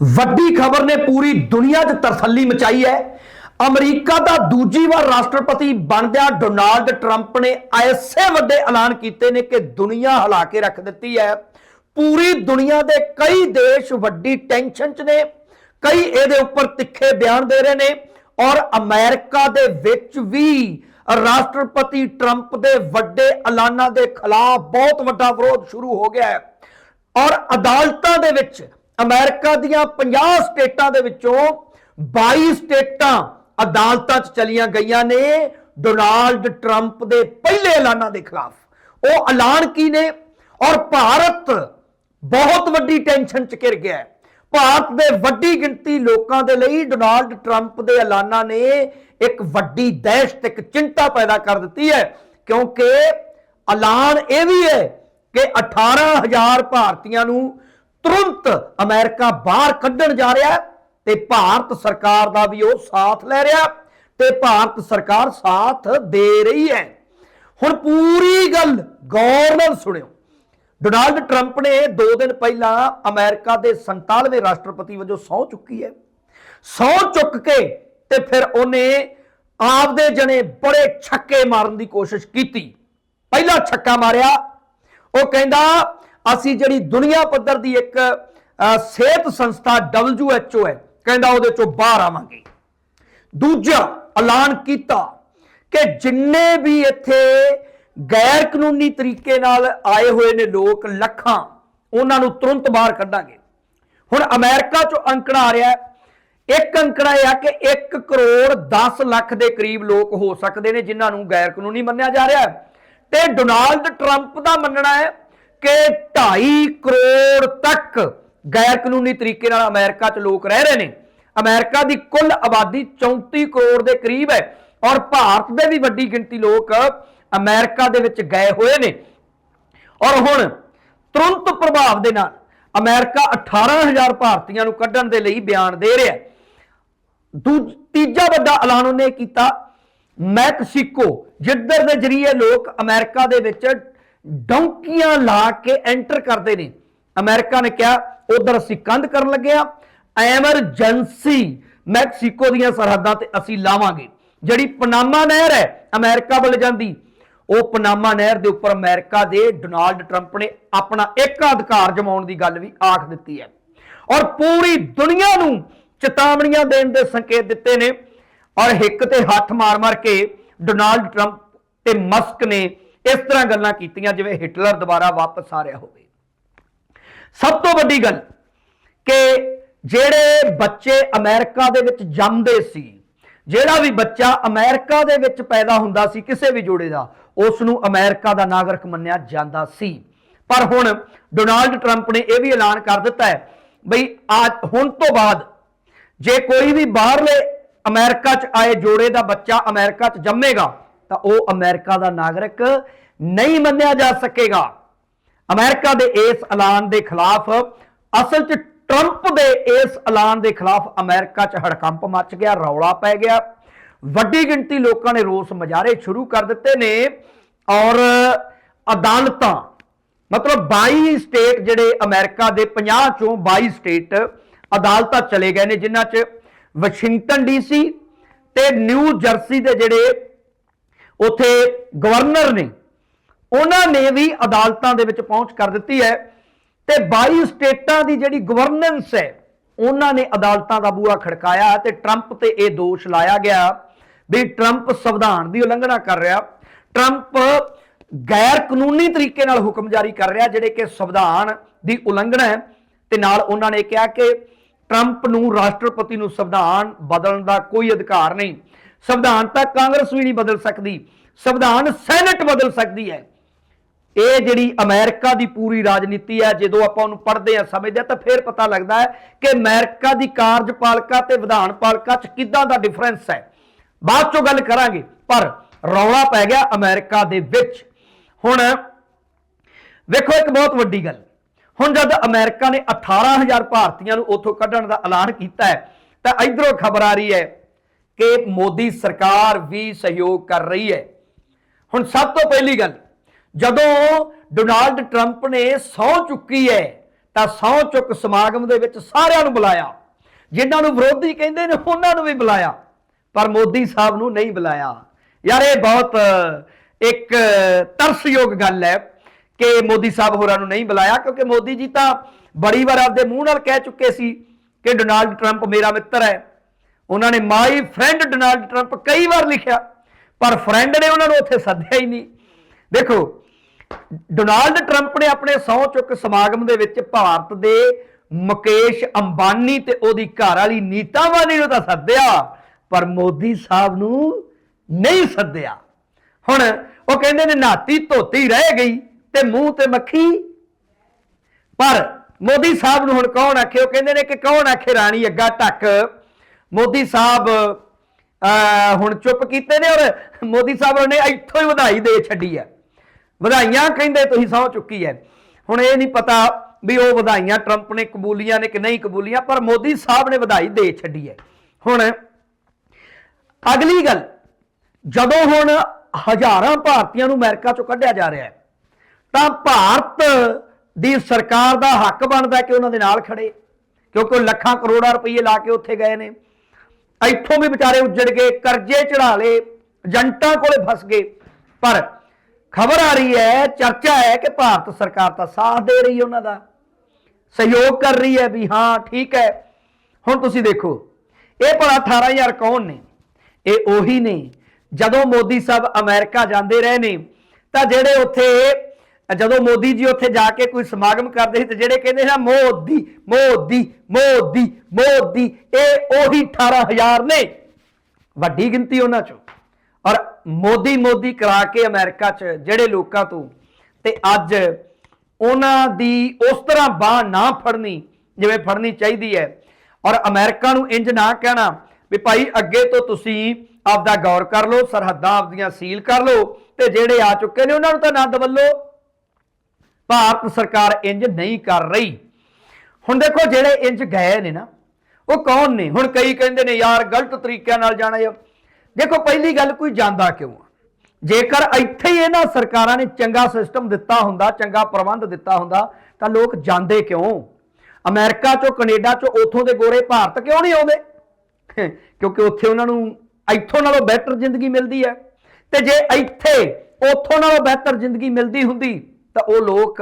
ਵੱਡੀ ਖਬਰ ਨੇ ਪੂਰੀ ਦੁਨੀਆ 'ਚ ਤਰਸੱਲੀ ਮਚਾਈ ਹੈ। ਅਮਰੀਕਾ ਦਾ ਦੂਜੀ ਵਾਰ ਰਾਸ਼ਟਰਪਤੀ ਬਣਦਿਆਂ ਡੋਨਾਲਡ ਟਰੰਪ ਨੇ ਐਸੇ ਵੱਡੇ ਐਲਾਨ ਕੀਤੇ ਨੇ ਕਿ ਦੁਨੀਆ ਹਿਲਾ ਕੇ ਰੱਖ ਦਿੱਤੀ ਹੈ। ਪੂਰੀ ਦੁਨੀਆ ਦੇ ਕਈ ਦੇਸ਼ ਵੱਡੀ ਟੈਨਸ਼ਨ 'ਚ ਨੇ, ਕਈ ਇਹਦੇ ਉੱਪਰ ਤਿੱਖੇ ਬਿਆਨ ਦੇ ਰਹੇ ਨੇ ਔਰ ਅਮਰੀਕਾ ਦੇ ਵਿੱਚ ਵੀ ਰਾਸ਼ਟਰਪਤੀ ਟਰੰਪ ਦੇ ਵੱਡੇ ਐਲਾਨਾਂ ਦੇ ਖਿਲਾਫ ਬਹੁਤ ਵੱਡਾ ਵਿਰੋਧ ਸ਼ੁਰੂ ਹੋ ਗਿਆ ਹੈ। ਔਰ ਅਦਾਲਤਾਂ ਦੇ ਵਿੱਚ ਅਮਰੀਕਾ ਦੀਆਂ 50 ਸਟੇਟਾਂ ਦੇ ਵਿੱਚੋਂ 22 ਸਟੇਟਾਂ ਅਦਾਲਤਾਂ 'ਚ ਚਲੀਆਂ ਗਈਆਂ ਨੇ ਡੋਨਾਲਡ ਟਰੰਪ ਦੇ ਪਹਿਲੇ ਐਲਾਨਾਂ ਦੇ ਖਿਲਾਫ। ਉਹ ਐਲਾਨ ਕੀ ਨੇ? ਔਰ ਭਾਰਤ ਬਹੁਤ ਵੱਡੀ ਟੈਨਸ਼ਨ 'ਚ ਘਿਰ ਗਿਆ ਹੈ। ਭਾਰਤ ਦੇ ਵੱਡੀ ਗਿਣਤੀ ਲੋਕਾਂ ਦੇ ਲਈ ਡੋਨਾਲਡ ਟਰੰਪ ਦੇ ਐਲਾਨਾਂ ਨੇ ਇੱਕ ਵੱਡੀ ਦਹਿਸ਼ਤ, ਇੱਕ ਚਿੰਤਾ ਪੈਦਾ ਕਰ ਦਿੱਤੀ ਹੈ, ਕਿਉਂਕਿ ਐਲਾਨ ਇਹ ਵੀ ਹੈ ਕਿ 18000 ਭਾਰਤੀਆਂ ਨੂੰ ਤੁਰੰਤ ਅਮਰੀਕਾ ਬਾਹਰ ਕੱਢਣ ਜਾ ਰਿਹਾ ਹੈ ਤੇ ਭਾਰਤ ਸਰਕਾਰ ਦਾ ਵੀ ਉਹ ਸਾਥ ਲੈ ਰਿਹਾ ਤੇ ਭਾਰਤ ਸਰਕਾਰ ਸਾਥ ਦੇ ਰਹੀ ਹੈ। ਹੁਣ ਪੂਰੀ ਗੱਲ ਗੌਰ ਨਾਲ ਸੁਣਿਓ। ਡੋਨਾਲਡ ਟਰੰਪ ਨੇ 2 ਦਿਨ ਪਹਿਲਾਂ ਅਮਰੀਕਾ ਦੇ 47ਵੇਂ ਰਾਸ਼ਟਰਪਤੀ ਵਜੋਂ ਸਹੁੰ ਚੁੱਕੀ ਹੈ। ਸਹੁੰ ਚੁੱਕ ਕੇ ਤੇ ਫਿਰ ਉਹਨੇ ਆਪਦੇ ਜਣੇ ਬੜੇ ਛੱਕੇ ਮਾਰਨ ਦੀ ਕੋਸ਼ਿਸ਼ ਕੀਤੀ। ਪਹਿਲਾ ਛੱਕਾ ਮਾਰਿਆ, ਉਹ ਕਹਿੰਦਾ ਅਸੀਂ ਜਿਹੜੀ ਦੁਨੀਆ ਪੱਧਰ ਦੀ ਇੱਕ ਸਿਹਤ ਸੰਸਥਾ WHO ਹੈ, ਕਹਿੰਦਾ ਉਹਦੇ ਚੋਂ ਬਾਹਰ ਆਵਾਂਗੇ। ਦੂਜਾ ਐਲਾਨ ਕੀਤਾ ਕਿ ਜਿੰਨੇ ਵੀ ਇੱਥੇ ਗੈਰ ਕਾਨੂੰਨੀ ਤਰੀਕੇ ਨਾਲ ਆਏ ਹੋਏ ਨੇ ਲੋਕ ਲੱਖਾਂ, ਉਹਨਾਂ ਨੂੰ ਤੁਰੰਤ ਬਾਹਰ ਕੱਢਾਂਗੇ। ਹੁਣ ਅਮਰੀਕਾ ਚੋਂ ਅੰਕੜਾ ਆ ਰਿਹਾ ਇੱਕ ਅੰਕੜਾ ਇਹ ਆ ਕਿ 1 ਕਰੋੜ 10 ਲੱਖ ਦੇ ਕਰੀਬ ਲੋਕ ਹੋ ਸਕਦੇ ਨੇ ਜਿਨ੍ਹਾਂ ਨੂੰ ਗੈਰ ਕਾਨੂੰਨੀ ਮੰਨਿਆ ਜਾ ਰਿਹਾ ਹੈ। ਤੇ ਡੋਨਾਲਡ ਟਰੰਪ ਦਾ ਮੰਨਣਾ ਹੈ ਕਿ 2.5 ਕਰੋੜ ਤੱਕ ਗੈਰ ਕਾਨੂੰਨੀ ਤਰੀਕੇ ਨਾਲ ਅਮਰੀਕਾ 'ਚ ਲੋਕ ਰਹਿ ਰਹੇ ਨੇ। ਅਮਰੀਕਾ ਦੀ ਕੁੱਲ ਆਬਾਦੀ 34 ਕਰੋੜ ਦੇ ਕਰੀਬ ਹੈ ਔਰ ਭਾਰਤ ਦੇ ਵੀ ਵੱਡੀ ਗਿਣਤੀ ਲੋਕ ਅਮਰੀਕਾ ਦੇ ਵਿੱਚ ਗਏ ਹੋਏ ਨੇ। ਔਰ ਹੁਣ ਤੁਰੰਤ ਪ੍ਰਭਾਵ ਦੇ ਨਾਲ ਅਮਰੀਕਾ 18000 ਭਾਰਤੀਆਂ ਨੂੰ ਕੱਢਣ ਦੇ ਲਈ ਬਿਆਨ ਦੇ ਰਿਹਾ ਹੈ। ਤੀਜਾ ਵੱਡਾ ਐਲਾਨ ਉਹਨੇ ਕੀਤਾ ਮੈਕਸੀਕੋ, ਜਿੱਧਰ ਦੇ ਜਰੀਏ ਲੋਕ ਅਮਰੀਕਾ ਦੇ ਵਿੱਚ ਡੌਂਕੀਆਂ ਲਾ ਕੇ ਐਂਟਰ ਕਰਦੇ ਨੇ। ਅਮਰੀਕਾ ਨੇ ਕਿਹਾ, ਉਧਰ ਅਸੀਂ ਕੰਧ ਕਰਨ ਲੱਗਿਆ ਐਮਰਜੈਂਸੀ ਮੈਕਸੀਕੋ ਦੀਆਂ ਸਰਹੱਦਾਂ ਤੇ ਅਸੀਂ ਲਾਵਾਂਗੇ। ਜਿਹੜੀ ਪਨਾਮਾ ਨਹਿਰ ਹੈ, ਅਮਰੀਕਾ ਵੱਲ ਜਾਂਦੀ। ਉਹ ਪਨਾਮਾ ਨਹਿਰ ਦੇ ਉੱਪਰ ਅਮਰੀਕਾ ਦੇ ਡੋਨਾਲਡ ਟਰੰਪ ਨੇ ਆਪਣਾ ਇੱਕ ਅਧਿਕਾਰ ਜਮਾਉਣ ਦੀ ਗੱਲ ਵੀ ਆਖ ਦਿੱਤੀ ਹੈ। ਔਰ ਪੂਰੀ ਦੁਨੀਆ ਨੂੰ ਚੇਤਾਵਨੀਆਂ ਦੇਣ ਦੇ ਸੰਕੇਤ ਦਿੱਤੇ ਨੇ। ਔਰ ਹਿੱਕ ਤੇ ਹੱਥ ਮਾਰ-ਮਾਰ ਕੇ ਡੋਨਾਲਡ ਟਰੰਪ ਤੇ ਮਸਕ ਨੇ ਇਸ ਤਰ੍ਹਾਂ ਗੱਲਾਂ ਕੀਤੀਆਂ ਜਿਵੇਂ ਹਿਟਲਰ ਦੁਬਾਰਾ ਵਾਪਸ ਆ ਰਿਹਾ ਹੋਵੇ। ਸਭ ਤੋਂ ਵੱਡੀ ਗੱਲ ਕਿ ਜਿਹੜੇ ਬੱਚੇ ਅਮਰੀਕਾ ਦੇ ਵਿੱਚ ਜੰਮਦੇ ਸੀ, ਜਿਹੜਾ ਵੀ ਬੱਚਾ ਅਮਰੀਕਾ ਦੇ ਵਿੱਚ ਪੈਦਾ ਹੁੰਦਾ ਸੀ ਕਿਸੇ ਵੀ ਜੋੜੇ ਦਾ ਉਸ ਨੂੰ ਅਮਰੀਕਾ ਦਾ ਨਾਗਰਿਕ ਮੰਨਿਆ ਜਾਂਦਾ ਸੀ। ਪਰ ਹੁਣ ਡੋਨਾਲਡ ਟਰੰਪ ਨੇ ਇਹ ਵੀ ਐਲਾਨ ਕਰ ਦਿੱਤਾ ਹੈ ਬਈ ਅੱਜ, ਹੁਣ ਤੋਂ ਬਾਅਦ ਜੇ ਕੋਈ ਵੀ ਬਾਹਰਲੇ ਅਮਰੀਕਾ 'ਚ ਆਏ ਜੋੜੇ ਦਾ ਬੱਚਾ ਅਮਰੀਕਾ 'ਚ ਜੰਮੇਗਾ ਤਾਂ ਉਹ ਅਮਰੀਕਾ ਦਾ ਨਾਗਰਿਕ ਨਹੀਂ ਮੰਨਿਆ ਜਾ ਸਕੇਗਾ। ਅਮਰੀਕਾ ਦੇ ਇਸ ਐਲਾਨ ਦੇ ਖਿਲਾਫ, ਅਸਲ 'ਚ ਟਰੰਪ ਦੇ ਇਸ ਐਲਾਨ ਦੇ ਖਿਲਾਫ ਅਮਰੀਕਾ 'ਚ ਹੜਕੰਪ ਮਚ ਗਿਆ, ਰੌਲਾ ਪੈ ਗਿਆ। ਵੱਡੀ ਗਿਣਤੀ ਲੋਕਾਂ ਨੇ ਰੋਸ ਮੁਜ਼ਾਹਰੇ ਸ਼ੁਰੂ ਕਰ ਦਿੱਤੇ ਨੇ ਔਰ ਅਦਾਲਤਾਂ, ਮਤਲਬ 22 ਸਟੇਟ ਜਿਹੜੇ ਅਮਰੀਕਾ ਦੇ 50 ਚੋਂ 22 ਸਟੇਟ ਅਦਾਲਤਾਂ ਚਲੇ ਗਏ ਨੇ, ਜਿਨ੍ਹਾਂ 'ਚ ਵਾਸ਼ਿੰਗਟਨ ਡੀਸੀ ਤੇ ਨਿਊ ਜਰਸੀ ਦੇ ਜਿਹੜੇ ਉੱਥੇ ਗਵਰਨਰ ਨੇ, ਉਹਨਾਂ ਨੇ ਵੀ ਅਦਾਲਤਾਂ ਦੇ ਵਿੱਚ ਪਹੁੰਚ ਕਰ ਦਿੱਤੀ ਹੈ ਤੇ 22 ਸਟੇਟਾਂ ਦੀ ਜਿਹੜੀ ਗਵਰਨੈਂਸ ਹੈ, ਉਹਨਾਂ ਨੇ ਅਦਾਲਤਾਂ ਦਾ ਬੂਹਾ ਖੜਕਾਇਆ ਤੇ ਟਰੰਪ ਤੇ ਇਹ ਦੋਸ਼ ਲਾਇਆ ਗਿਆ ਵੀ ਟਰੰਪ ਸੰਵਿਧਾਨ ਦੀ ਉਲੰਘਣਾ ਕਰ ਰਿਹਾ। ਟਰੰਪ ਗੈਰ ਕਾਨੂੰਨੀ ਤਰੀਕੇ ਨਾਲ ਹੁਕਮ ਜਾਰੀ ਕਰ ਰਿਹਾ, ਜਿਹੜੇ ਕਿ ਸੰਵਿਧਾਨ ਦੀ ਉਲੰਘਣਾ ਹੈ ਤੇ ਨਾਲ ਉਹਨਾਂ ਨੇ ਕਿਹਾ ਕਿ ਟਰੰਪ ਨੂੰ ਰਾਸ਼ਟਰਪਤੀ ਨੂੰ ਸੰਵਿਧਾਨ ਬਦਲਣ ਦਾ ਕੋਈ ਅਧਿਕਾਰ ਨਹੀਂ। ਸੰਵਿਧਾਨ ਤਾਂ ਕਾਂਗਰਸ ਵੀ ਨਹੀਂ ਬਦਲ ਸਕਦੀ, ਸੰਵਿਧਾਨ ਸੈਨੇਟ ਬਦਲ ਸਕਦੀ ਹੈ। ਇਹ ਜਿਹੜੀ ਅਮਰੀਕਾ ਦੀ ਪੂਰੀ ਰਾਜਨੀਤੀ ਹੈ, ਜਦੋਂ ਆਪਾਂ ਉਹਨੂੰ ਪੜ੍ਹਦੇ ਆ ਸਮਝਦੇ ਆ ਤਾਂ ਫਿਰ ਪਤਾ ਲੱਗਦਾ ਹੈ ਕਿ ਅਮਰੀਕਾ ਦੀ ਕਾਰਜਪਾਲਿਕਾ ਤੇ ਵਿਧਾਨ ਪਾਲਿਕਾ 'ਚ ਕਿੱਦਾਂ ਦਾ ਡਿਫਰੈਂਸ ਹੈ। ਬਾਅਦ 'ਚੋਂ ਗੱਲ ਕਰਾਂਗੇ, ਪਰ ਰੌਲਾ ਪੈ ਗਿਆ ਅਮਰੀਕਾ ਦੇ ਵਿੱਚ। ਹੁਣ ਵੇਖੋ ਇੱਕ ਬਹੁਤ ਵੱਡੀ ਗੱਲ। ਹੁਣ ਜਦ ਅਮਰੀਕਾ ਨੇ 18000 ਭਾਰਤੀਆਂ ਨੂੰ ਉੱਥੋਂ ਕੱਢਣ ਦਾ ਐਲਾਨ ਕੀਤਾ ਹੈ, ਤਾਂ ਇਧਰੋਂ ਖਬਰ ਆ ਰਹੀ ਹੈ ਕਿ ਮੋਦੀ ਸਰਕਾਰ ਵੀ ਸਹਿਯੋਗ ਕਰ ਰਹੀ ਹੈ। ਹੁਣ ਸਭ ਤੋਂ ਪਹਿਲੀ ਗੱਲ, ਜਦੋਂ ਡੋਨਾਲਡ ਟਰੰਪ ਨੇ ਸਹੁੰ ਚੁੱਕੀ ਹੈ, ਤਾਂ ਸਹੁੰ ਚੁੱਕ ਸਮਾਗਮ ਦੇ ਵਿੱਚ ਸਾਰਿਆਂ ਨੂੰ ਬੁਲਾਇਆ। ਜਿਨ੍ਹਾਂ ਨੂੰ ਵਿਰੋਧੀ ਕਹਿੰਦੇ ਨੇ, ਉਹਨਾਂ ਨੂੰ ਵੀ ਬੁਲਾਇਆ। ਪਰ ਮੋਦੀ ਸਾਹਿਬ ਨੂੰ ਨਹੀਂ ਬੁਲਾਇਆ। ਯਾਰ, ਇਹ ਬਹੁਤ, ਇੱਕ ਤਰਸਯੋਗ ਗੱਲ ਹੈ ਕਿ ਮੋਦੀ ਸਾਹਿਬ ਹੋਰਾਂ ਨੂੰ ਨਹੀਂ ਬੁਲਾਇਆ, ਕਿਉਂਕਿ ਮੋਦੀ ਜੀ ਤਾਂ ਬੜੀ ਵਾਰ ਆਪਦੇ ਮੂੰਹ ਨਾਲ ਕਹਿ ਚੁੱਕੇ ਸੀ ਕਿ ਡੋਨਾਲਡ ਟਰੰਪ ਮੇਰਾ ਮਿੱਤਰ ਹੈ। ਉਹਨਾਂ ਨੇ ਮਾਈ ਫਰੈਂਡ ਡੋਨਾਲਡ ਟਰੰਪ ਕਈ ਵਾਰ ਲਿਖਿਆ, ਪਰ ਫਰੈਂਡ ਨੇ ਉਹਨਾਂ ਨੂੰ ਉੱਥੇ ਸੱਦਿਆ ਹੀ ਨਹੀਂ। ਦੇਖੋ, ਡੋਨਾਲਡ ਟਰੰਪ ਨੇ ਆਪਣੇ ਸਹੁੰ ਚੁੱਕ ਸਮਾਗਮ ਦੇ ਵਿੱਚ ਭਾਰਤ ਦੇ ਮੁਕੇਸ਼ ਅੰਬਾਨੀ ਤੇ ਉਹਦੀ ਘਰ ਵਾਲੀ ਨੀਤਾ ਅੰਬਾਨੀ ਨੂੰ ਤਾਂ ਸੱਦਿਆ, ਪਰ ਮੋਦੀ ਸਾਹਿਬ ਨੂੰ ਨਹੀਂ ਸੱਦਿਆ। ਹੁਣ ਉਹ ਕਹਿੰਦੇ ਨੇ, ਨਾਤੀ ਧੋਤੀ ਰਹਿ ਗਈ ਤੇ ਮੂੰਹ ਤੇ ਮੱਖੀ। ਪਰ ਮੋਦੀ ਸਾਹਿਬ ਨੂੰ ਹੁਣ ਕੌਣ ਆਖੇ? ਉਹ ਕਹਿੰਦੇ ਨੇ ਕਿ ਕੌਣ ਆਖੇ, ਰਾਣੀ ਅੱਗਾ ਟੱਕ ਮੋਦੀ ਸਾਹਿਬ ਹੁਣ ਚੁੱਪ ਕੀਤੇ ਨੇ ਔਰ ਮੋਦੀ ਸਾਹਿਬ ਨੇ ਇੱਥੋਂ ਹੀ ਵਧਾਈ ਦੇ ਛੱਡੀ ਹੈ। ਵਧਾਈਆਂ ਕਹਿੰਦੇ ਤੁਸੀਂ ਸਹੁੰ ਚੁੱਕੀ ਹੈ। ਹੁਣ ਇਹ ਨਹੀਂ ਪਤਾ ਵੀ ਉਹ ਵਧਾਈਆਂ ਟਰੰਪ ਨੇ ਕਬੂਲੀਆਂ ਨੇ ਕਿ ਨਹੀਂ ਕਬੂਲੀਆਂ, ਪਰ ਮੋਦੀ ਸਾਹਿਬ ਨੇ ਵਧਾਈ ਦੇ ਛੱਡੀ ਹੈ। ਹੁਣ ਅਗਲੀ ਗੱਲ, ਜਦੋਂ ਹੁਣ ਹਜ਼ਾਰਾਂ ਭਾਰਤੀਆਂ ਨੂੰ ਅਮਰੀਕਾ ਚੋਂ ਕੱਢਿਆ ਜਾ ਰਿਹਾ ਹੈ, ਤਾਂ ਭਾਰਤ ਦੀ ਸਰਕਾਰ ਦਾ ਹੱਕ ਬਣਦਾ ਕਿ ਉਹਨਾਂ ਦੇ ਨਾਲ ਖੜੇ ਕਿਉਂਕਿ ਉਹ ਲੱਖਾਂ ਕਰੋੜਾਂ ਰੁਪਏ ਲਾ ਕੇ ਉੱਥੇ ਗਏ ਨੇ। ਇੱਥੋਂ ਵੀ ਵਿਚਾਰੇ ਉੱਜੜ ਗਏ, ਕਰਜ਼ੇ ਚੜਾ ਲਏ ਏਜੰਟਾਂ ਕੋਲੇ ਫਸ ਗਏ। ਪਰ ਖਬਰ ਆ ਰਹੀ ਹੈ, ਚਰਚਾ ਹੈ ਕਿ ਭਾਰਤ ਸਰਕਾਰ ਤਾਂ ਸਾਥ ਦੇ ਰਹੀ ਹੈ ਉਹਨਾਂ ਦਾ, ਸਹਿਯੋਗ ਕਰ ਰਹੀ ਹੈ ਵੀ ਹਾਂ, ਠੀਕ ਹੈ। ਹੁਣ ਤੁਸੀਂ ਦੇਖੋ, ਇਹ ਭਲਾ 18000 ਕੌਣ ਨੇ? ਇਹ ਉਹੀ ਨੇ। ਜਦੋਂ ਮੋਦੀ ਸਾਹਿਬ ਅਮਰੀਕਾ ਜਾਂਦੇ ਰਹੇ ਨੇ, ਤਾਂ ਜਿਹੜੇ ਉੱਥੇ ਜਦੋਂ ਮੋਦੀ ਜੀ ਉੱਥੇ ਜਾ ਕੇ ਕੋਈ ਸਮਾਗਮ ਕਰਦੇ ਸੀ ਤੇ ਜਿਹੜੇ ਕਹਿੰਦੇ ਸੀ ਮੋਦੀ ਮੋਦੀ ਮੋਦੀ ਮੋਦੀ, ਇਹ ਉਹੀ 18000 ਨੇ। ਵੱਡੀ ਗਿਣਤੀ ਉਹਨਾਂ ਚੋਂ। ਔਰ ਮੋਦੀ ਮੋਦੀ ਕਰਾ ਕੇ ਅਮਰੀਕਾ 'ਚ ਜਿਹੜੇ ਲੋਕਾਂ ਤੋਂ, ਤੇ ਅੱਜ ਉਹਨਾਂ ਦੀ ਉਸ ਤਰ੍ਹਾਂ ਬਾਹ ਨਾ ਫੜਨੀ ਜਿਵੇਂ ਫੜਨੀ ਚਾਹੀਦੀ ਹੈ। ਔਰ ਅਮਰੀਕਾ ਨੂੰ ਇੰਜ ਨਾ ਕਹਿਣਾ ਵੀ ਭਾਈ ਅੱਗੇ ਤੋਂ ਤੁਸੀਂ ਆਪਦਾ ਗੌਰ ਕਰ ਲਓ, ਸਰਹੱਦਾਂ ਆਪਦੀਆਂ ਸੀਲ ਕਰ ਲਓ, ਤੇ ਜਿਹੜੇ ਆ ਚੁੱਕੇ ਨੇ ਉਹਨਾਂ ਨੂੰ ਤਾਂ ਨਾ ਦਵੱਲੋ। ਭਾਰਤ ਸਰਕਾਰ ਇੰਜ ਨਹੀਂ ਕਰ ਰਹੀ। ਹੁਣ ਦੇਖੋ ਜਿਹੜੇ ਇੰਜ ਗਏ ਨੇ ਨਾ, ਉਹ ਕੌਣ ਨੇ? ਹੁਣ ਕਈ ਕਹਿੰਦੇ ਨੇ, ਯਾਰ, ਗਲਤ ਤਰੀਕਿਆਂ ਨਾਲ ਜਾਣਾ ਯਾਰ। ਦੇਖੋ, ਪਹਿਲੀ ਗੱਲ ਕੋਈ ਜਾਂਦਾ ਕਿਉਂ ਜੇਕਰ ਇੱਥੇ ਹੀ ਇਹਨਾਂ ਸਰਕਾਰਾਂ ਨੇ ਚੰਗਾ ਸਿਸਟਮ ਦਿੱਤਾ ਹੁੰਦਾ, ਚੰਗਾ ਪ੍ਰਬੰਧ ਦਿੱਤਾ ਹੁੰਦਾ, ਤਾਂ ਲੋਕ ਜਾਂਦੇ ਕਿਉਂ? ਅਮਰੀਕਾ ਚੋਂ, ਕੈਨੇਡਾ ਚੋਂ, ਉੱਥੋਂ ਦੇ ਗੋਰੇ ਭਾਰਤ ਕਿਉਂ ਨਹੀਂ ਆਉਂਦੇ? ਕਿਉਂਕਿ ਉੱਥੇ ਉਹਨਾਂ ਨੂੰ ਇੱਥੋਂ ਨਾਲੋਂ ਬਿਹਤਰ ਜ਼ਿੰਦਗੀ ਮਿਲਦੀ ਹੈ। ਤੇ ਜੇ ਇੱਥੇ ਉੱਥੋਂ ਨਾਲੋਂ ਬਿਹਤਰ ਜ਼ਿੰਦਗੀ ਮਿਲਦੀ ਹੁੰਦੀ ਤਾਂ ਉਹ ਲੋਕ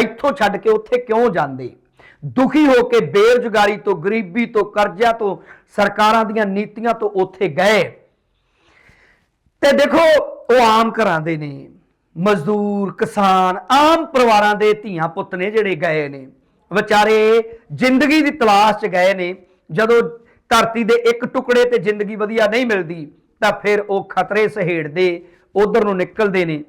ਇੱਥੋਂ ਛੱਡ ਕੇ ਉੱਥੇ ਕਿਉਂ ਜਾਂਦੇ? ਦੁਖੀ ਹੋ ਕੇ ਬੇਰੁਜ਼ਗਾਰੀ ਤੋਂ, ਗਰੀਬੀ ਤੋਂ, ਕਰਜ਼ਿਆਂ ਤੋਂ, ਸਰਕਾਰਾਂ ਦੀਆਂ ਨੀਤੀਆਂ ਤੋਂ ਉੱਥੇ ਗਏ। ਤੇ ਦੇਖੋ, ਉਹ ਆਮ ਘਰਾਂ ਦੇ ਨੇ। ਮਜ਼ਦੂਰ, ਕਿਸਾਨ, ਆਮ ਪਰਿਵਾਰਾਂ ਦੇ ਧੀਆਂ ਪੁੱਤ ਨੇ ਜਿਹੜੇ ਗਏ ਨੇ। ਵਿਚਾਰੇ ਜ਼ਿੰਦਗੀ ਦੀ ਤਲਾਸ਼ 'ਚ ਗਏ ਨੇ। ਜਦੋਂ ਧਰਤੀ ਦੇ ਇੱਕ ਟੁਕੜੇ ਤੇ ਜ਼ਿੰਦਗੀ ਵਧੀਆ ਨਹੀਂ ਮਿਲਦੀ, ਤਾਂ ਫਿਰ ਉਹ ਖਤਰੇ ਸਹੇੜਦੇ, ਉਧਰ ਨੂੰ ਨਿਕਲਦੇ ਨੇ।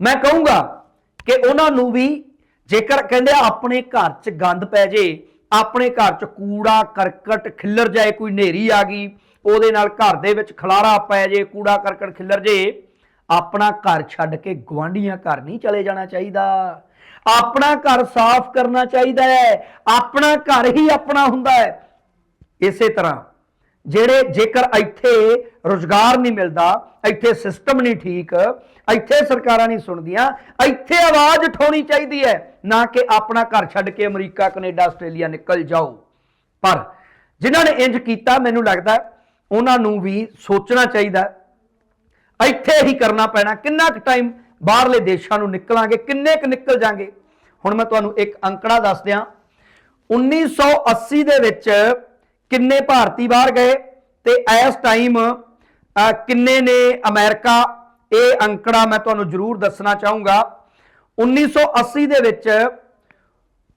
ਮੈਂ ਕਹੂੰਗਾ ਕਿ ਉਹਨਾਂ ਨੂੰ ਵੀ ਜੇਕਰ ਕਹਿੰਦੇ ਆਪਣੇ ਘਰ 'ਚ ਗੰਦ ਪੈ ਜੇ, ਆਪਣੇ ਘਰ 'ਚ ਕੂੜਾ, ਕਰਕਟ, ਖਿੱਲਰ ਜਾਏ, ਕੋਈ ਨੇਰੀ ਆ ਗਈ, ਉਹਦੇ ਨਾਲ ਘਰ ਦੇ ਵਿੱਚ ਖਲਾਰਾ ਪੈ ਜੇ, ਕੂੜਾ, ਕਰਕਟ, ਖਿੱਲਰ ਜੇ, ਆਪਣਾ ਘਰ ਛੱਡ ਕੇ ਗਵਾਂਢੀਆਂ ਘਰ ਨਹੀਂ ਚਲੇ ਜਾਣਾ ਚਾਹੀਦਾ। ਆਪਣਾ ਘਰ ਸਾਫ਼ ਕਰਨਾ ਚਾਹੀਦਾ ਹੈ, ਆਪਣਾ ਘਰ ਹੀ ਆਪਣਾ ਹੁੰਦਾ ਹੈ। ਇਸੇ ਤਰ੍ਹਾਂ ਜਿਹੜੇ ਜੇਕਰ ਇੱਥੇ ਰੋਜ਼ਗਾਰ ਨਹੀਂ ਮਿਲਦਾ, ਇੱਥੇ ਸਿਸਟਮ ਨਹੀਂ ਠੀਕ, ਇੱਥੇ ਸਰਕਾਰਾਂ ਨਹੀਂ ਸੁਣਦੀਆਂ, ਇੱਥੇ ਆਵਾਜ਼ ਉਠਾਉਣੀ ਚਾਹੀਦੀ ਹੈ, ਨਾ ਕਿ ਆਪਣਾ ਘਰ ਛੱਡ ਕੇ ਅਮਰੀਕਾ, ਕੈਨੇਡਾ, ਆਸਟ੍ਰੇਲੀਆ ਨਿਕਲ ਜਾਓ। ਪਰ ਜਿਨ੍ਹਾਂ ਨੇ ਇੰਜ ਕੀਤਾ, ਮੈਨੂੰ ਲੱਗਦਾ ਉਹਨਾਂ ਨੂੰ ਵੀ ਸੋਚਣਾ ਚਾਹੀਦਾ। ਇੱਥੇ ਹੀ ਕਰਨਾ ਪੈਣਾ। ਕਿੰਨਾ ਕੁ ਟਾਈਮ ਬਾਹਰਲੇ ਦੇਸ਼ਾਂ ਨੂੰ ਨਿਕਲਾਂਗੇ, ਕਿੰਨੇ ਕੁ ਨਿਕਲ ਜਾਾਂਗੇ? ਹੁਣ ਮੈਂ ਤੁਹਾਨੂੰ ਇੱਕ ਅੰਕੜਾ ਦੱਸ ਦਿਆਂ। 1980 ਦੇ ਵਿੱਚ ਕਿੰਨੇ ਭਾਰਤੀ ਬਾਹਰ ਗਏ ਤੇ ਇਸ ਟਾਈਮ ਕਿੰਨੇ ਨੇ ਅਮਰੀਕਾ? ਇਹ ਅੰਕੜਾ ਮੈਂ ਤੁਹਾਨੂੰ ਜ਼ਰੂਰ ਦੱਸਣਾ ਚਾਹੂੰਗਾ। 1980 ਦੇ ਵਿੱਚ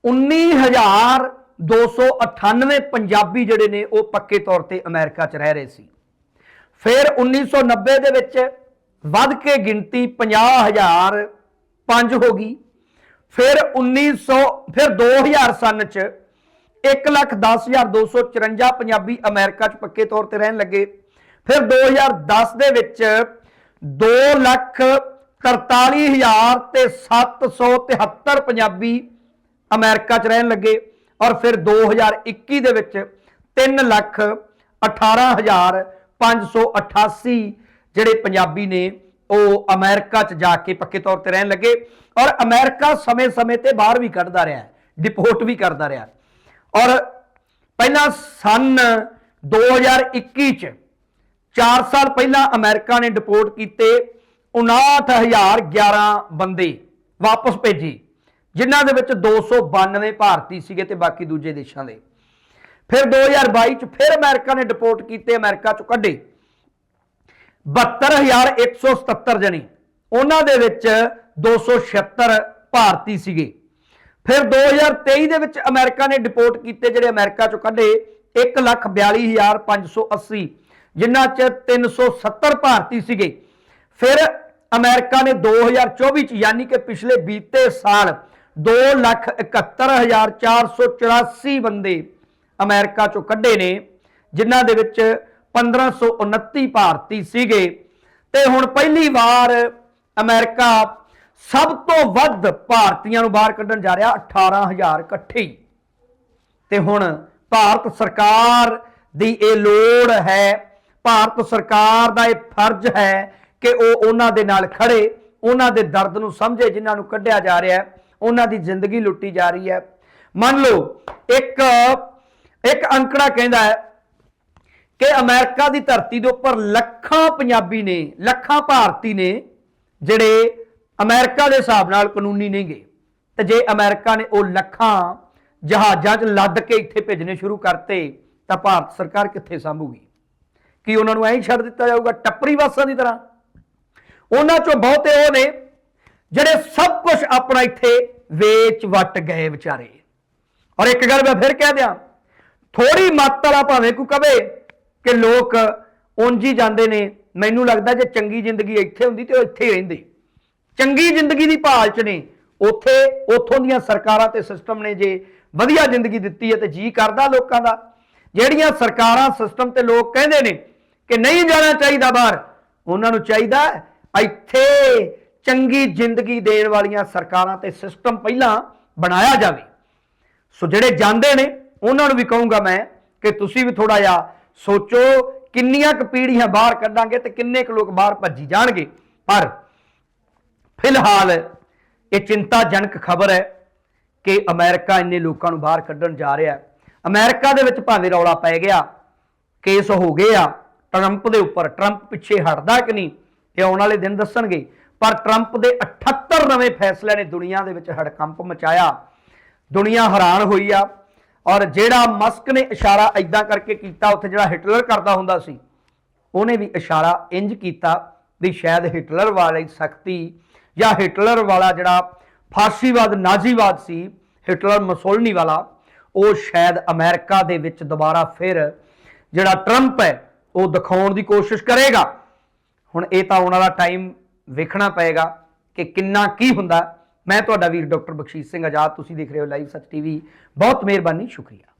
19298 ਪੰਜਾਬੀ ਜਿਹੜੇ ਨੇ, ਉਹ ਪੱਕੇ ਤੌਰ ਤੇ ਅਮਰੀਕਾ 'ਚ ਰਹਿ ਰਹੇ ਸੀ। ਫਿਰ 1990 ਦੇ ਵਿੱਚ ਵੱਧ ਕੇ ਗਿਣਤੀ 50000 ਪੰਜ ਹੋ ਗਈ। ਫਿਰ 1900 ਫਿਰ 2000 ਸਨ 'ਚ 110254 ਪੰਜਾਬੀ ਅਮਰੀਕਾ 'ਚ ਪੱਕੇ ਤੌਰ ਤੇ ਰਹਿਣ ਲੱਗੇ। ਫਿਰ 2010 ਦੇ ਵਿੱਚ 243000 ਤੇ 773 ਪੰਜਾਬੀ ਅਮਰੀਕਾ 'ਚ ਰਹਿਣ ਲੱਗੇ ਔਰ ਫਿਰ 2021 ਦੇ ਵਿੱਚ 3 ਲੱਖ 18588 ਜਿਹੜੇ ਪੰਜਾਬੀ ਨੇ ਉਹ ਅਮਰੀਕਾ 'ਚ ਜਾ ਕੇ ਪੱਕੇ ਤੌਰ ਤੇ ਰਹਿਣ ਲੱਗੇ ਔਰ ਅਮਰੀਕਾ ਸਮੇਂ-ਸਮੇਂ ਤੇ ਬਾਹਰ ਵੀ ਕੱਢਦਾ ਰਿਹਾ ਡਿਪੋਰਟ ਵੀ ਕਰਦਾ ਰਿਹਾ। ਔਰ ਪਹਿਲਾਂ ਸਨ 2021 ਚ 4 ਸਾਲ ਪਹਿਲਾਂ ਅਮਰੀਕਾ ਨੇ ਡਿਪੋਰਟ ਕੀਤੇ 59011 ਬੰਦੇ ਵਾਪਸ ਭੇਜੀ, ਜਿਨ੍ਹਾਂ ਦੇ ਵਿੱਚ 292 ਭਾਰਤੀ ਸੀਗੇ ਤੇ ਬਾਕੀ ਦੂਜੇ ਦੇਸ਼ਾਂ ਦੇ। ਫਿਰ 2022 ਚ ਫਿਰ ਅਮਰੀਕਾ ਨੇ ਡਿਪੋਰਟ ਕੀਤੇ, ਅਮਰੀਕਾ ਚੋਂ ਕੱਢੇ। 72177 ਜਣੇ। ਉਹਨਾਂ ਦੇ ਵਿੱਚ 276 ਭਾਰਤੀ ਸੀਗੇ। ਫਿਰ 2023 ਦੇ ਵਿੱਚ ਅਮਰੀਕਾ ਨੇ ਡਿਪੋਰਟ ਕੀਤੇ ਜਿਹੜੇ ਅਮਰੀਕਾ ਚੋਂ ਕੱਢੇ 142580 ਜਿਨ੍ਹਾਂ ਚ 370 ਭਾਰਤੀ ਸੀਗੇ। ਫਿਰ ਅਮਰੀਕਾ ਨੇ 2024 ਚ ਯਾਨੀ ਕਿ ਪਿਛਲੇ ਬੀਤੇ ਸਾਲ 271484 ਬੰਦੇ ਅਮਰੀਕਾ ਚੋਂ ਕੱਢੇ ਨੇ ਜਿਨ੍ਹਾਂ ਦੇ ਵਿੱਚ 1529 ਭਾਰਤੀ ਸੀਗੇ। ਤੇ ਹੁਣ ਪਹਿਲੀ ਵਾਰ ਅਮਰੀਕਾ ਸਭ ਤੋਂ ਵੱਧ ਭਾਰਤੀਆਂ ਨੂੰ ਬਾਹਰ ਕੱਢਣ ਜਾ ਰਿਹਾ 18000 ਇਕੱਠੇ। ਹੀ ਤੇ ਹੁਣ ਭਾਰਤ ਸਰਕਾਰ ਦੀ ਇਹ ਲੋੜ ਹੈ, ਭਾਰਤ ਸਰਕਾਰ ਦਾ ਇਹ ਫਰਜ਼ ਹੈ ਕਿ ਉਹ ਉਹਨਾਂ ਦੇ ਨਾਲ ਖੜੇ ਉਹਨਾਂ ਦੇ ਦਰਦ ਨੂੰ ਸਮਝੇ ਜਿਨ੍ਹਾਂ ਨੂੰ ਕੱਢਿਆ ਜਾ ਰਿਹਾ ਹੈ, ਉਹਨਾਂ ਦੀ ਜ਼ਿੰਦਗੀ ਲੁੱਟੀ ਜਾ ਰਹੀ ਹੈ। ਮੰਨ ਲਓ, ਇੱਕ ਇੱਕ ਅੰਕੜਾ ਕਹਿੰਦਾ ਹੈ ਕਿ ਅਮਰੀਕਾ ਦੀ ਧਰਤੀ ਦੇ ਉੱਪਰ ਲੱਖਾਂ ਪੰਜਾਬੀ ਨੇ, ਲੱਖਾਂ ਭਾਰਤੀ ਨੇ ਜਿਹੜੇ ਅਮਰੀਕਾ ਦੇ ਹਿਸਾਬ ਨਾਲ ਕਾਨੂੰਨੀ ਨਹੀਂਗੇ ਤੇ ਜੇ ਅਮਰੀਕਾ ਨੇ ਉਹ ਲੱਖਾਂ ਜਹਾਜ਼ਾਂ 'ਚ ਲੱਦ ਕੇ ਇੱਥੇ ਭੇਜਣੇ ਸ਼ੁਰੂ ਕਰਤੇ, ਤਾਂ ਭਾਰਤ ਸਰਕਾਰ ਕਿੱਥੇ ਸੰਭੂਗੀ? ਕੀ ਉਹਨਾਂ ਨੂੰ ਐਂ ਛੱਡ ਦਿੱਤਾ ਜਾਊਗਾ ਟੱਪਰੀ ਵਾਸਾਂ ਦੀ ਤਰ੍ਹਾਂ? ਉਹਨਾਂ 'ਚੋਂ ਬਹੁਤੇ ਉਹ ਨੇ ਜਿਹੜੇ ਸਭ ਕੁਝ ਆਪਣਾ ਇੱਥੇ ਵੇਚ ਵਟ ਗਏ ਵਿਚਾਰੇ। ਔਰ ਇੱਕ ਗੱਲ ਮੈਂ ਫਿਰ ਕਹਿ ਦਿਆਂ ਥੋੜੀ ਮਾਤਰਾ ਭਾਵੇਂ ਕੋਈ ਕਵੇ ਕਿ ਲੋਕ ਉਂਝ ਹੀ ਜਾਂਦੇ ਨੇ। ਮੈਨੂੰ ਲੱਗਦਾ ਜੇ ਚੰਗੀ ਜ਼ਿੰਦਗੀ ਇੱਥੇ ਹੁੰਦੀ ਤੇ ਉਹ ਇੱਥੇ ਹੀ ਰਹਿੰਦੇ। ਚੰਗੀ ਜ਼ਿੰਦਗੀ ਦੀ ਭਾਲ ਚ ਨੇ। ਉੱਥੇ, ਉੱਥੋਂ ਦੀਆਂ ਸਰਕਾਰਾਂ ਤੇ ਸਿਸਟਮ ਨੇ ਜੇ ਵਧੀਆ ਜ਼ਿੰਦਗੀ ਦਿੱਤੀ ਹੈ ਤੇ ਜੀ ਕਰਦਾ ਲੋਕਾਂ ਦਾ। ਜਿਹੜੀਆਂ ਸਰਕਾਰਾਂ ਸਿਸਟਮ ਤੇ ਲੋਕ ਕਹਿੰਦੇ ਨੇ ਕਿ ਨਹੀਂ ਜਾਣਾ ਚਾਹੀਦਾ ਬਾਹਰ, ਉਹਨਾਂ ਨੂੰ ਚਾਹੀਦਾ ਇੱਥੇ ਚੰਗੀ ਜ਼ਿੰਦਗੀ ਦੇਣ ਵਾਲੀਆਂ ਸਰਕਾਰਾਂ ਤੇ ਸਿਸਟਮ ਪਹਿਲਾਂ ਬਣਾਇਆ ਜਾਵੇ। ਸੋ ਜਿਹੜੇ ਜਾਂਦੇ ਨੇ, ਉਹਨਾਂ ਨੂੰ ਵੀ ਕਹੂੰਗਾ ਮੈਂ ਕਿ ਤੁਸੀਂ ਵੀ ਥੋੜਾ ਜਿਹਾ ਸੋਚੋ ਕਿੰਨੀਆਂ ਕੁ ਪੀੜ੍ਹੀਆਂ ਬਾਹਰ ਕੱਢਾਂਗੇ ਤੇ ਕਿੰਨੇ ਕੁ ਲੋਕ ਬਾਹਰ ਭੱਜੀ ਜਾਣਗੇ। ਪਰ ਫਿਲਹਾਲ ਇਹ ਚਿੰਤਾਜਨਕ ਖਬਰ ਹੈ ਕਿ ਅਮਰੀਕਾ ਇੰਨੇ ਲੋਕਾਂ ਨੂੰ ਬਾਹਰ ਕੱਢਣ ਜਾ ਰਿਹਾ ਹੈ। ਅਮਰੀਕਾ ਦੇ ਵਿੱਚ ਭਾਵੇਂ ਰੌਲਾ ਪੈ ਗਿਆ ਕੇਸ ਹੋ ਗਏ ਆ ਟਰੰਪ ਦੇ ਉੱਪਰ ਟਰੰਪ ਪਿੱਛੇ ਹਟਦਾ ਕਿ ਨਹੀਂ ਇਹ ਆਉਣ ਵਾਲੇ ਦਿਨ ਦੱਸਣਗੇ। ਪਰ ਟਰੰਪ ਦੇ 78 ਨਵੇਂ ਫੈਸਲਿਆਂ ਨੇ ਦੁਨੀਆ ਦੇ ਵਿੱਚ ਹੜਕੰਪ ਮਚਾਇਆ। ਦੁਨੀਆ ਹੈਰਾਨ ਹੋਈ ਆ ਔਰ ਜਿਹੜਾ ਮਸਕ ਨੇ ਇਸ਼ਾਰਾ ਐਦਾਂ ਕਰਕੇ ਕੀਤਾ, ਉੱਥੇ ਜਿਹੜਾ ਹਿਟਲਰ ਕਰਦਾ ਹੁੰਦਾ ਸੀ, ਉਹਨੇ ਵੀ ਇਸ਼ਾਰਾ ਇੰਜ ਕੀਤਾ ਵੀ ਸ਼ਾਇਦ ਹਿਟਲਰ ਵਾਲੀ ਸਖਤੀ ਜਾਂ ਹਿਟਲਰ ਵਾਲਾ ਜਿਹੜਾ ਫਾਸੀਵਾਦ ਨਾਜ਼ੀਵਾਦ ਸੀ, ਹਿਟਲਰ ਮਸੋਲਨੀ ਵਾਲਾ, ਉਹ ਸ਼ਾਇਦ ਅਮਰੀਕਾ ਦੇ ਵਿੱਚ ਦੁਬਾਰਾ ਫਿਰ ਜਿਹੜਾ ਟਰੰਪ ਹੈ, ਉਹ ਦਿਖਾਉਣ ਦੀ ਕੋਸ਼ਿਸ਼ ਕਰੇਗਾ। ਹੁਣ ਇਹ ਤਾਂ ਆਉਣ ਵਾਲਾ ਟਾਈਮ ਵੇਖਣਾ ਪਏਗਾ ਕਿ ਕਿੰਨਾ ਕੀ ਹੁੰਦਾ। ਮੈਂ ਤੁਹਾਡਾ ਵੀਰ ਡਾਕਟਰ ਬਖਸ਼ੀਸ਼ ਸਿੰਘ ਆਜ਼ਾਦ, ਤੁਸੀਂ ਦੇਖ ਰਹੇ ਹੋ ਲਾਈਵ ਸੱਚ ਟੀਵੀ। ਬਹੁਤ ਮਿਹਰਬਾਨੀ, ਸ਼ੁਕਰੀਆ।